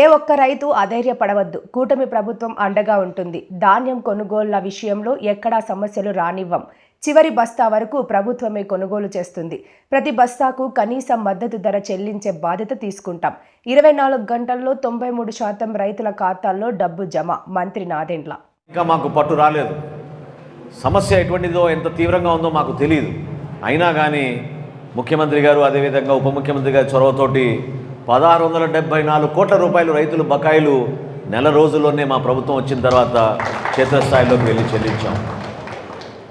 ఏ ఒక్క రైతు అధైర్యపడవద్దు. కూటమి ప్రభుత్వం అండగా ఉంటుంది. ధాన్యం కొనుగోళ్ళ విషయంలో ఎక్కడా సమస్యలు రానివ్వం. చివరి బస్తా వరకు ప్రభుత్వమే కొనుగోలు చేస్తుంది. ప్రతి బస్తాకు కనీస మద్దతు ధర చెల్లించే బాధ్యత తీసుకుంటాం. ఇరవై నాలుగు గంటల్లో తొంభై మూడు శాతం రైతుల ఖాతాల్లో డబ్బు జమ. మంత్రి నాదెండ్ల. ఇంకా మాకు పట్టు రాలేదు. సమస్య ఎటువంటిదో ఎంత తీవ్రంగా ఉందో మాకు తెలియదు అయినా కానీ ముఖ్యమంత్రి గారు అదేవిధంగా ఉప ముఖ్యమంత్రి గారి చొరవతోటి పదహారు వందల డెబ్బై నాలుగు కోట్ల రూపాయలు రైతులు బకాయిలు నెల రోజుల్లోనే మా ప్రభుత్వం వచ్చిన తర్వాత క్షేత్రస్థాయిలోకి వెళ్ళి చెల్లించాం.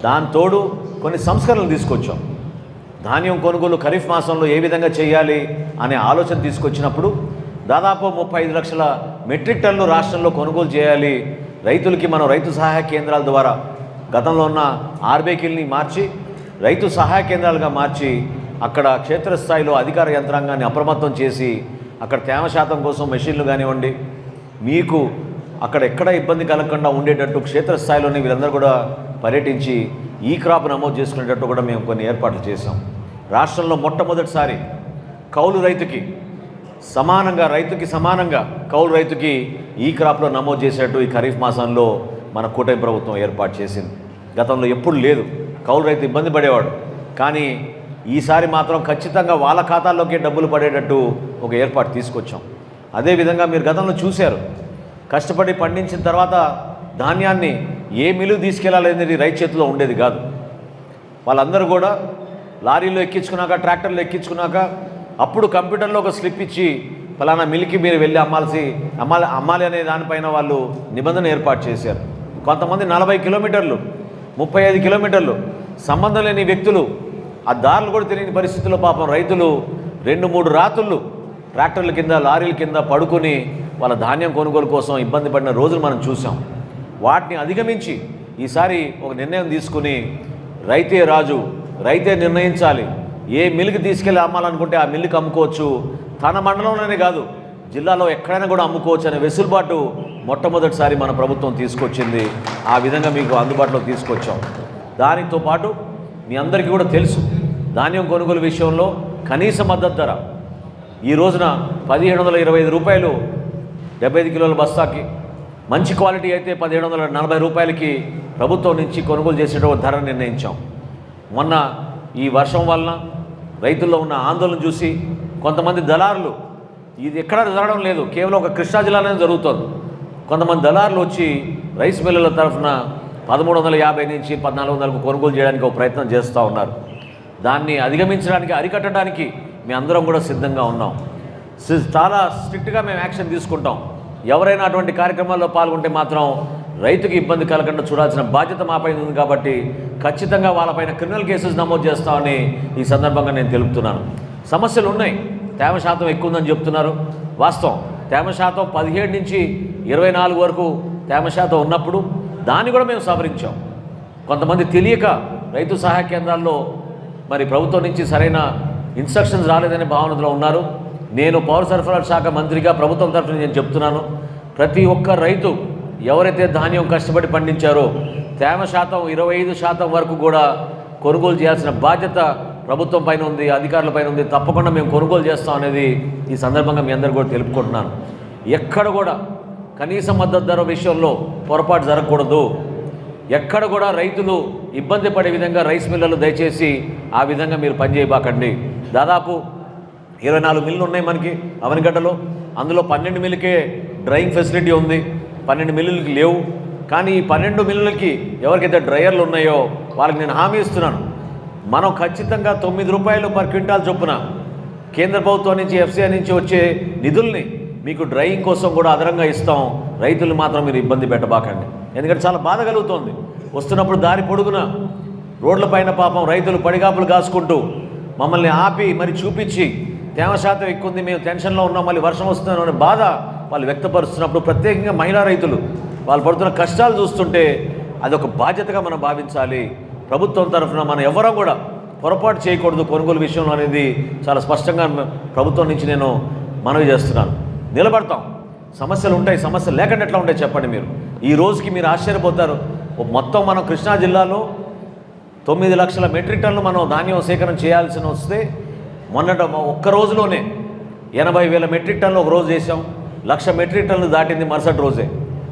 దాని తోడు కొన్ని సంస్కరణలు తీసుకొచ్చాం. ధాన్యం కొనుగోలు ఖరీఫ్ మాసంలో ఏ విధంగా చేయాలి అనే ఆలోచన తీసుకొచ్చినప్పుడు దాదాపు ముప్పై ఐదు లక్షల మెట్రిక్ టన్నులు రాష్ట్రంలో కొనుగోలు చేయాలి రైతులకి మనం రైతు సహాయ కేంద్రాల ద్వారా గతంలో ఉన్న ఆర్బేకిల్ని మార్చి రైతు సహాయ కేంద్రాలుగా మార్చి అక్కడ క్షేత్రస్థాయిలో అధికార యంత్రాంగాన్ని అప్రమత్తం చేసి అక్కడ తేమ శాతం కోసం మెషిన్లు కానివ్వండి మీకు అక్కడ ఎక్కడ ఇబ్బంది కలగకుండా ఉండేటట్టు క్షేత్రస్థాయిలోనే వీళ్ళందరూ కూడా పర్యటించి ఈ క్రాప్ నమోదు చేసుకునేటట్టు కూడా మేము కొన్ని ఏర్పాట్లు చేశాం. రాష్ట్రంలో మొట్టమొదటిసారి కౌలు రైతుకి సమానంగా రైతుకి సమానంగా కౌలు రైతుకి ఈ క్రాప్లో నమోదు చేసేటట్టు ఈ ఖరీఫ్ మాసంలో మన కూటమి ప్రభుత్వం ఏర్పాటు చేసింది. గతంలో ఎప్పుడు లేదు. కౌలు రైతు ఇబ్బంది పడేవాడు. కానీ ఈసారి మాత్రం ఖచ్చితంగా వాళ్ళ ఖాతాల్లోకే డబ్బులు పడేటట్టు ఒక ఏర్పాటు తీసుకొచ్చాం. అదేవిధంగా మీరు గతంలో చూశారు. కష్టపడి పండించిన తర్వాత ధాన్యాన్ని ఏ మిలు తీసుకెళ్ళాలనేది రైతు చేతిలో ఉండేది కాదు. వాళ్ళందరూ కూడా లారీలో ఎక్కించుకున్నాక ట్రాక్టర్లో ఎక్కించుకున్నాక అప్పుడు కంప్యూటర్లో ఒక స్లిప్ ఇచ్చి ఫలానా మిల్కి మీరు వెళ్ళి అమ్మాల్సి అమ్మాలి అమ్మాలి అనే దానిపైన వాళ్ళు నిబంధన ఏర్పాటు చేశారు. కొంతమంది నలభై కిలోమీటర్లు ముప్పై ఐదు కిలోమీటర్లు సంబంధం లేని వ్యక్తులు ఆ దారులు కూడా తెలియని పరిస్థితుల్లో పాపం రైతులు రెండు మూడు రాత్రులు ట్రాక్టర్ల కింద లారీల కింద పడుకొని వాళ్ళ ధాన్యం కొనుగోలు కోసం ఇబ్బంది పడిన రోజులు మనం చూసాం. వాటిని అధిగమించి ఈసారి ఒక నిర్ణయం తీసుకుని రైతే రాజు రైతే నిర్ణయించాలి. ఏ మిల్లుకి తీసుకెళ్ళి అమ్మాలనుకుంటే ఆ మిల్లుకి అమ్ముకోవచ్చు. తన మండలంలోనే కాదు జిల్లాలో ఎక్కడైనా కూడా అమ్ముకోవచ్చు అనే వెసులుబాటు మొట్టమొదటిసారి మన ప్రభుత్వం తీసుకొచ్చింది. ఆ విధంగా మీకు అందుబాటులో తీసుకొచ్చాం. దానితో పాటు మీ అందరికీ కూడా తెలుసు ధాన్యం కొనుగోలు విషయంలో కనీస మద్దతు ధర. ఈ రోజున పదిహేడు వందల ఇరవై ఐదు రూపాయలు డెబ్బై ఐదు కిలోల బస్తాకి మంచి క్వాలిటీ అయితే పదిహేడు వందల నలభై రూపాయలకి ప్రభుత్వం నుంచి కొనుగోలు చేసేటువంటి ధర నిర్ణయించాం. మొన్న ఈ వర్షం వలన రైతుల్లో ఉన్న ఆందోళన చూసి కొంతమంది దళారులు ఇది ఎక్కడ జరగడం లేదు కేవలం ఒక కృష్ణా జిల్లాలోనే జరుగుతోంది. కొంతమంది దళారులు వచ్చి రైస్ మిల్లుల తరఫున పదమూడు వందల యాభై నుంచి పద్నాలుగు వందలకు కొనుగోలు చేయడానికి ఒక ప్రయత్నం చేస్తూ ఉన్నారు. దాన్ని అధిగమించడానికి అరికట్టడానికి మేము అందరం కూడా సిద్ధంగా ఉన్నాం. సి- చాలా స్ట్రిక్ట్గా మేము యాక్షన్ తీసుకుంటాం. ఎవరైనా అటువంటి కార్యక్రమాల్లో పాల్గొంటే మాత్రం రైతుకి ఇబ్బంది కలగకుండా చూడాల్సిన బాధ్యత మాపైన ఉంది కాబట్టి ఖచ్చితంగా వాళ్ళపైన క్రిమినల్ కేసెస్ నమోదు చేస్తామని ఈ సందర్భంగా నేను తెలుపుతున్నాను. సమస్యలు ఉన్నాయి. తేమ శాతం ఎక్కువ ఉందని చెప్తున్నారు. వాస్తవం. తేమ శాతం పదిహేడు నుంచి ఇరవై నాలుగు వరకు తేమ శాతం ఉన్నప్పుడు దాన్ని కూడా మేము సవరించాం. కొంతమంది తెలియక రైతు సహాయ కేంద్రాల్లో మరి ప్రభుత్వం నుంచి సరైన ఇన్స్ట్రక్షన్స్ రాలేదనే భావనలో ఉన్నారు. నేను పౌర సరఫరాల శాఖ మంత్రిగా ప్రభుత్వం తరఫున నేను చెప్తున్నాను. ప్రతి ఒక్క రైతు ఎవరైతే ధాన్యం కష్టపడి పండించారో తేమ శాతం ఇరవై ఐదు శాతం వరకు కూడా కొనుగోలు చేయాల్సిన బాధ్యత ప్రభుత్వం పైన ఉంది అధికారుల పైన ఉంది. తప్పకుండా మేము కొనుగోలు చేస్తాం అనేది ఈ సందర్భంగా మీ అందరు కూడా తెలుపుకుంటున్నాను. ఎక్కడ కూడా కనీస మద్దతు ధర విషయంలో పొరపాటు జరగకూడదు. ఎక్కడ కూడా రైతులు ఇబ్బంది పడే విధంగా రైస్ మిల్లర్లు దయచేసి ఆ విధంగా మీరు పనిచేయబాకండి దాదాపు ఇరవై నాలుగు మిల్లు ఉన్నాయి మనకి అవనిగడ్డలో. అందులో పన్నెండు మిల్లుకే డ్రైయింగ్ ఫెసిలిటీ ఉంది. పన్నెండు మిల్లులకి లేవు. కానీ ఈ పన్నెండు మిల్లులకి ఎవరికైతే డ్రయర్లు ఉన్నాయో వాళ్ళకి నేను హామీ ఇస్తున్నాను. మనం ఖచ్చితంగా తొమ్మిది రూపాయలు పర్ క్వింటాల్ చొప్పున కేంద్ర ప్రభుత్వం నుంచి ఎఫ్సిఐ నుంచి వచ్చే నిధుల్ని మీకు డ్రైయింగ్ కోసం కూడా అదనంగా ఇస్తాం. రైతులు మాత్రం మీరు ఇబ్బంది పెట్టబాకండి. ఎందుకంటే చాలా బాధ కలుగుతోంది. వస్తున్నప్పుడు దారి పొడుగున రోడ్లపైన పాపం రైతులు పడిగాపులు కాసుకుంటూ మమ్మల్ని ఆపి మరి చూపించి తేమ శాతం ఎక్కువ ఉంది మేము టెన్షన్లో ఉన్నాం మళ్ళీ వర్షం వస్తున్నాం అనే బాధ వాళ్ళు వ్యక్తపరుస్తున్నప్పుడు ప్రత్యేకంగా మహిళా రైతులు వాళ్ళు పడుతున్న కష్టాలు చూస్తుంటే అదొక బాధ్యతగా మనం భావించాలి. ప్రభుత్వం తరఫున మనం ఎవరం కూడా పొరపాటు చేయకూడదు కొనుగోలు విషయంలో అనేది చాలా స్పష్టంగా ప్రభుత్వం నుంచి నేను మనవి చేస్తున్నాను. నిలబడతాం. సమస్యలు ఉంటాయి సమస్యలు లేకుండా ఎట్లా ఉంటాయి చెప్పండి మీరు? ఈ రోజుకి మీరు ఆశ్చర్యపోతారు. మొత్తం మనం కృష్ణా జిల్లాలో తొమ్మిది లక్షల మెట్రిక్ టన్లు మనం ధాన్యం సేకరణ చేయాల్సిన వస్తే మొన్నట ఒక్క రోజులోనే ఎనభై వేల మెట్రిక్ టన్లు ఒక రోజు చేసాం లక్ష మెట్రిక్ టన్నులు దాటింది మరుసటి రోజే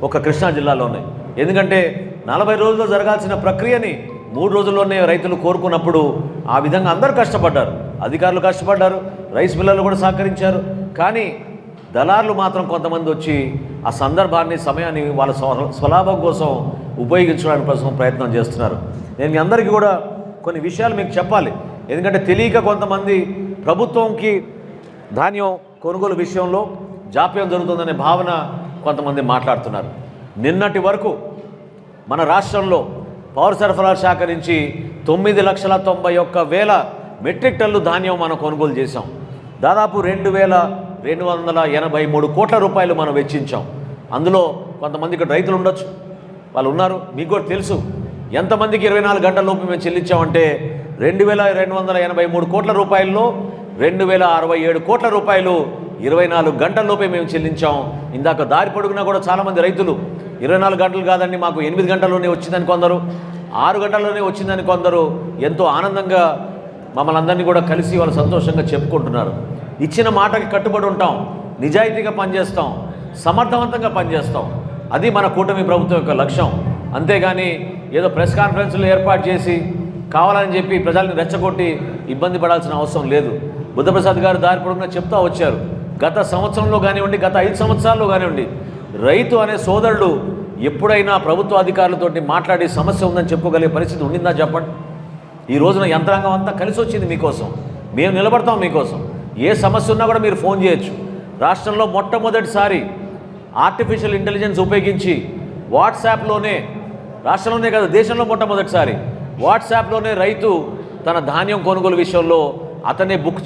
ఒక కృష్ణా జిల్లాలోనే. ఎందుకంటే నలభై రోజుల్లో జరగాల్సిన ప్రక్రియని మూడు రోజుల్లోనే రైతులు కోరుకున్నప్పుడు ఆ విధంగా అందరూ కష్టపడ్డారు. అధికారులు కష్టపడ్డారు రైస్ మిల్లర్లు కూడా సహకరించారు. కానీ దళారులు మాత్రం కొంతమంది వచ్చి ఆ సందర్భాన్ని సమయాన్ని వాళ్ళ స్వ- స్వలాభం కోసం ఉపయోగించడానికి కోసం ప్రయత్నం చేస్తున్నారు. నేను మీ అందరికీ కూడా కొన్ని విషయాలు మీకు చెప్పాలి. ఎందుకంటే తెలియక కొంతమంది ప్రభుత్వంకి ధాన్యం కొనుగోలు విషయంలో జాప్యం జరుగుతుందనే భావన కొంతమంది మాట్లాడుతున్నారు. నిన్నటి వరకు మన రాష్ట్రంలో పౌర సరఫరా శాఖ నుంచి తొమ్మిది లక్షల తొంభై ఒక్క వేల మెట్రిక్ టన్నులు ధాన్యం మనం కొనుగోలు చేశాం. దాదాపు రెండు వేల రెండు వందల ఎనభై మూడు కోట్ల రూపాయలు మనం వెచ్చించాం. అందులో కొంతమంది ఇక్కడ రైతులు ఉండొచ్చు. వాళ్ళు ఉన్నారు. మీకు కూడా తెలుసు. ఎంతమందికి ఇరవై నాలుగు గంటల లోపు మేము చెల్లించామంటే రెండు వేల రెండు వందల ఎనభై మూడు కోట్ల రూపాయల్లో రెండు వేల అరవై ఏడు కోట్ల రూపాయలు ఇరవై నాలుగు గంటల లోపే మేము చెల్లించాం. ఇందాక దారి పొడుగునా కూడా చాలామంది రైతులు ఇరవై నాలుగు గంటలు కాదండి మాకు ఎనిమిది గంటల్లోనే వచ్చిందని కొందరు ఆరు గంటల్లోనే వచ్చిందని కొందరు ఎంతో ఆనందంగా మమ్మల్ని అందరినీ కూడా కలిసి వాళ్ళు సంతోషంగా చెప్పుకుంటున్నారు. ఇచ్చిన మాటకి కట్టుబడి ఉంటాం నిజాయితీగా పనిచేస్తాం సమర్థవంతంగా పనిచేస్తాం. అది మన కూటమి ప్రభుత్వం యొక్క లక్ష్యం. అంతేగాని ఏదో ప్రెస్ కాన్ఫరెన్స్లు ఏర్పాటు చేసి కావాలని చెప్పి ప్రజల్ని రెచ్చగొట్టి ఇబ్బంది పడాల్సిన అవసరం లేదు. బుద్ధప్రసాద్ గారు దారి పొడుగునా చెప్తా వచ్చారు. గత సంవత్సరంలో కానివ్వండి గత ఐదు సంవత్సరాల్లో కానివ్వండి రైతు అనే సోదరుడు ఎప్పుడైనా ప్రభుత్వ అధికారులతోటి మాట్లాడి సమస్య ఉందని చెప్పుకోగలిగే పరిస్థితి ఉండిందా చెప్పండి? ఈ రోజున యంత్రాంగం అంతా కలిసి వచ్చింది మీకోసం. మేము నిలబడతాం మీకోసం. ఏ సమస్య ఉన్నా కూడా మీరు ఫోన్ చేయొచ్చు. రాష్ట్రంలో మొట్టమొదటిసారి ఆర్టిఫిషియల్ ఇంటెలిజెన్స్ ఉపయోగించి వాట్సాప్లోనే రాష్ట్రంలోనే కాదు దేశంలో మొట్టమొదటిసారి వాట్సాప్లోనే రైతు తన ధాన్యం కొనుగోలు విషయంలో అతనే బుక్